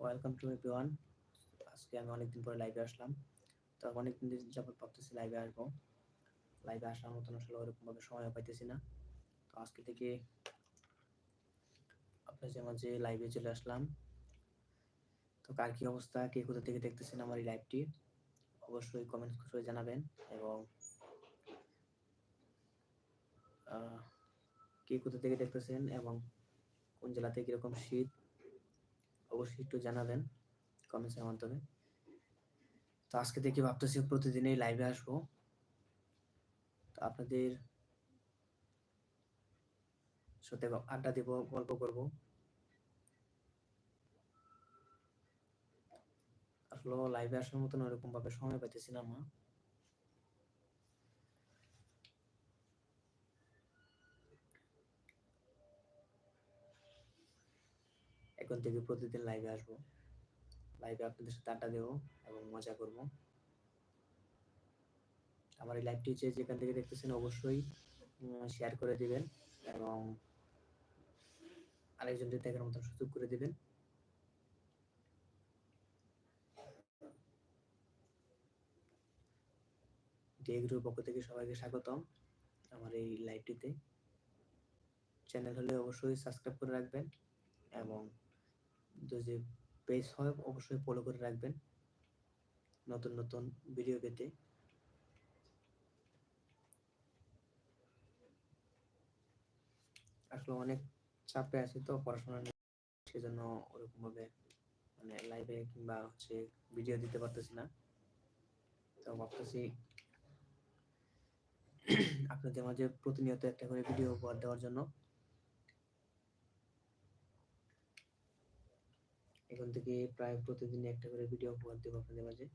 Welcome to everyone আজকে আমি অনেকদিন পরে লাইভে আসলাম। তো অনেকদিন যাবত ভাবতেছি লাইভে আসব। লাইভে আসার মতন আসলে ওরকমভাবে সময় পাইতেছি না। তো আজকে থেকে আপনাদের মাঝে লাইভে চলে আসলাম। তো কার কি অবস্থা, কে কোথা থেকে দেখতেছেন আমার এই লাইভটি অবশ্যই কমেন্ট করে জানাবেন এবং কে কোথা থেকে দেখতেছেন এবং কোন জেলাতে কীরকম শীত অবশ্যই একটু জানাবেন কমেন্টসের মাধ্যমে। তো আজকে থেকে ভাবতেছি প্রতিদিনই লাইভে আসব। তো আপনাদের সাথে আড্ডা দিব, গল্প করব। আসলে লাইভে আসার মতন ওরকম ভাবে সময় পাইতেছি না। এখন থেকে প্রতিদিন লাইভে আসব। লাইভে আপনাদের সাথে আড্ডা দেবো এবং মজা করব। আমার এই লাইভটি যে যেখান থেকে দেখতেছেন অবশ্যই শেয়ার করে দিবেন এবং আরেকজনকে দেখার মতন সুযোগ করে দিবেন। ডিএগ্রুর পক্ষ থেকে সবাইকে স্বাগতম আমার এই লাইভটিতে চ্যানেল হলে অবশ্যই সাবস্ক্রাইব করে রাখবেন এবং যদি পেজ হয় অবশ্যই ফলো করে রাখবেন। নতুন নতুন ভিডিও পেতে। আসলে অনেক চাপে আছি তো পড়াশোনা নিয়ে। সেজন্য ওরকমভাবে মানে লাইভে কিংবা হচ্ছে ভিডিও দিতে পারতেছি না। তো ভাবতেছি আপনাদের মাঝে প্রতিনিয়ত একটা করে ভিডিও উপহার দেওয়ার জন্য। এখন থেকে প্রায় প্রতিদিন একটা করে ভিডিও উপহার দেবো আপনাদের মাঝে।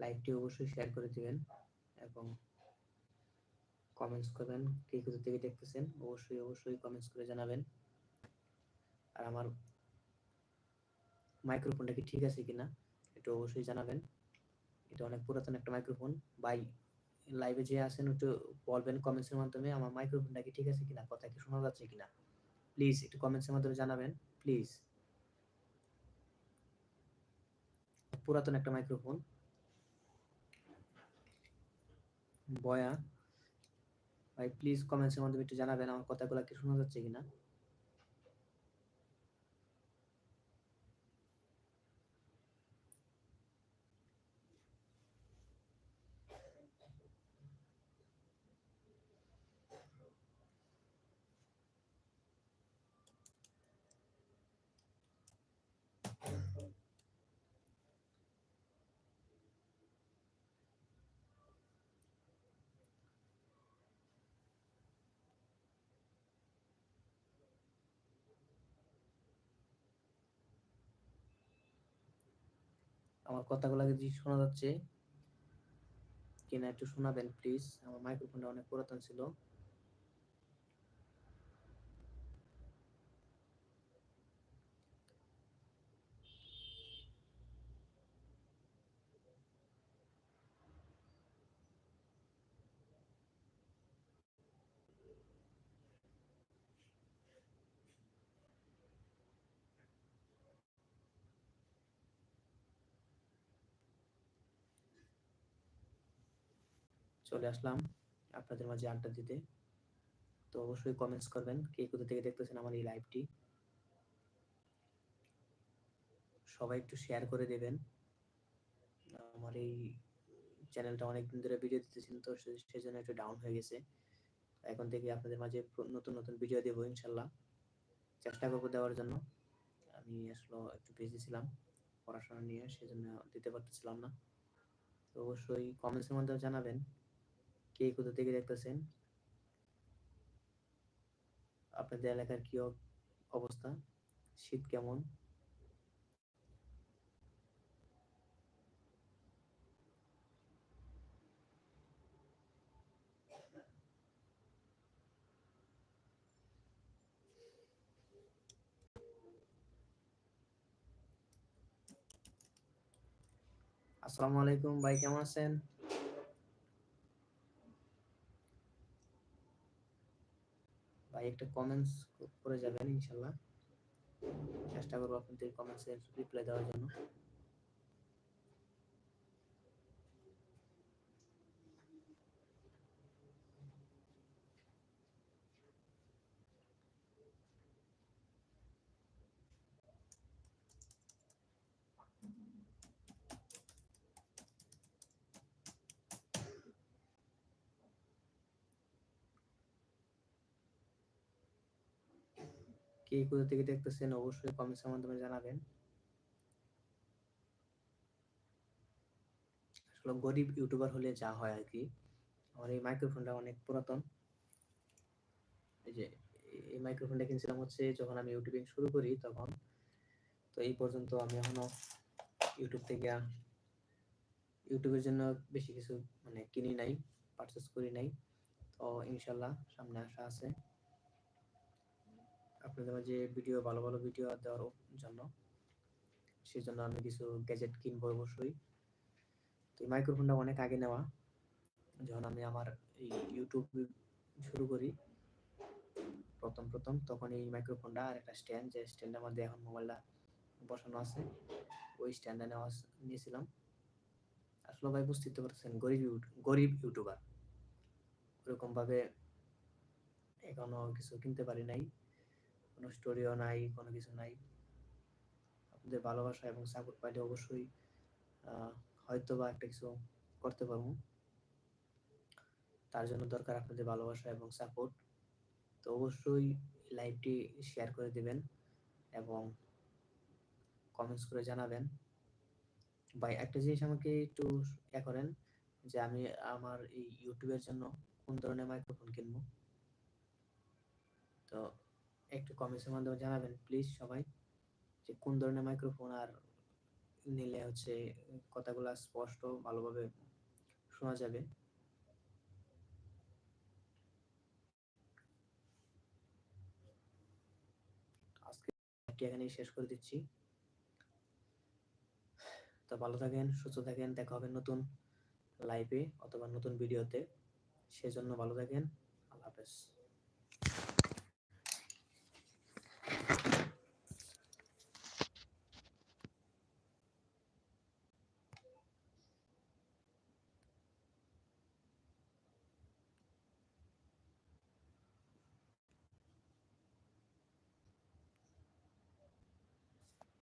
লাইভটি অবশ্যই শেয়ার করে দিবেন এবং কমেন্টস করবেন কে কোথা থেকে দেখতেছেন, অবশ্যই অবশ্যই কমেন্টস করে জানাবেন। আর আমার মাইক্রোফোনটা কি ঠিক আছে কিনা, একটু অবশ্যই জানাবেন। এটা অনেক পুরাতন একটা মাইক্রোফোন বাই লাইভে যে আছেন, একটু বলবেন কমেন্টসের মাধ্যমে আমার মাইক্রোফোনটা কি ঠিক আছে কিনা, কথা কি শোনা যাচ্ছে কিনা। প্লিজ একটু কমেন্টসের মাধ্যমে জানাবেন প্লিজ পুরাতন একটা মাইক্রোফোন বয়া, ভাই প্লিজ কমেন্টসের মাধ্যমে একটু জানাবেন, আমার কথাগুলো কি শোনা যাচ্ছে কিনা। আমার কথাগুলো যদি শোনা যাচ্ছে। কিনা একটু শোনাবেন প্লিজ আমার মাইক্রোফোনটা অনেক পুরাতন ছিল। চলে আসলাম আপনাদের মাঝে আড্ডা দিতে। তো অবশ্যই কমেন্টস করবেন কে কোথা থেকে দেখতেছেন আমার এই লাইভটি সবাই একটু শেয়ার করে দেবেন। আমার এই চ্যানেলটা অনেকদিন ধরে ভিডিও দিতেছেন তো সেজন্য একটু ডাউন হয়ে গেছে। এখন থেকে আপনাদের মাঝে নতুন নতুন ভিডিও দেবো ইনশাল্লাহ। চেষ্টা করব দেওয়ার জন্য। আমি আসলে একটু বিজি ছিলাম পড়াশোনা নিয়ে, সেজন্য দিতে পারতেছিলাম না। তো অবশ্যই কমেন্টসের মধ্যে জানাবেন। কে কোথা থেকে দেখতেছেন? আপনাদের এলাকার কি অবস্থা? শীত কেমন? আসসালামু আলাইকুম ভাই, কেমন আছেন? একটা কমেন্টস করে যাবেন ইনশাল্লাহ। চেষ্টা করব আপনাদের কমেন্টসের রিপ্লাই দেওয়ার জন্য। কে কোথা থেকে দেখতেছেন, অবশ্যই কমেন্টসের মাধ্যমে জানাবেন। আসলে গরিব ইউটিউবার হলে যা হয় আর কি, আমার এই মাইক্রোফোনটা অনেক পুরাতন। এই যে, এই মাইক্রোফোনটা কিনছিলাম হচ্ছে যখন আমি ইউটিউবিং শুরু করি তখন। তো এই পর্যন্ত আমি এখনও ইউটিউব থেকে ইউটিউবের জন্য বেশি কিছু মানে কিনি নাই পারচেস করি নাই। তো ইনশাল্লাহ সামনে আসা আছে। আপনাদের মাঝে ভিডিও ভালো ভালো ভিডিও দেওয়ার জন্য। সেই জন্য আমি কিছু গ্যাজেট কিনবো অবশ্যই। তো এই মাইক্রোফোনটা অনেক আগে নেওয়া, যখন আমি আমার এই ইউটিউব শুরু করি, প্রথম প্রথম, তখন এই মাইক্রোফোনটা আর একটা স্ট্যান্ড যে স্ট্যান্ডের মধ্যে এখন মোবাইলটা বসানো আছে, ওই স্ট্যান্ডে নেওয়া নিয়েছিলাম। আসলে ভাই বুঝতে পারছেন, গরিব গরিব ইউটিউবার ওরকম ভাবে এখনও কিছু কিনতে পারি নাই। কোনো স্টোরিও নাই, কোনো কিছু নাই। আপনাদের ভালোবাসা এবং সাপোর্ট পাইলে অবশ্যই হয়তো বা একটা কিছু করতে পারব। তার জন্য দরকার আপনাদের ভালোবাসা এবং সাপোর্ট তো অবশ্যই লাইভটি শেয়ার করে দিবেন এবং কমেন্টস করে জানাবেন। বা একটা জিনিস আমাকে একটু ইয়া করেন যে আমি আমার এই ইউটিউবের জন্য কোন ধরনের মাইক্রোফোন কিনবো? তো একটু কমেন্টসের মাধ্যমে জানাবেন প্লিজ সবাই, যে কোন ধরনের মাইক্রোফোন আর নিলে হচ্ছে কথাগুলো স্পষ্ট, ভালোভাবে শোনা যাবে। আজকে এখানেই শেষ করে দিচ্ছি। তো ভালো থাকেন, সুস্থ থাকেন, দেখা হবে নতুন লাইভে অথবা নতুন ভিডিওতে সেজন্য ভালো থাকেন, আল্লাহ হাফেজ।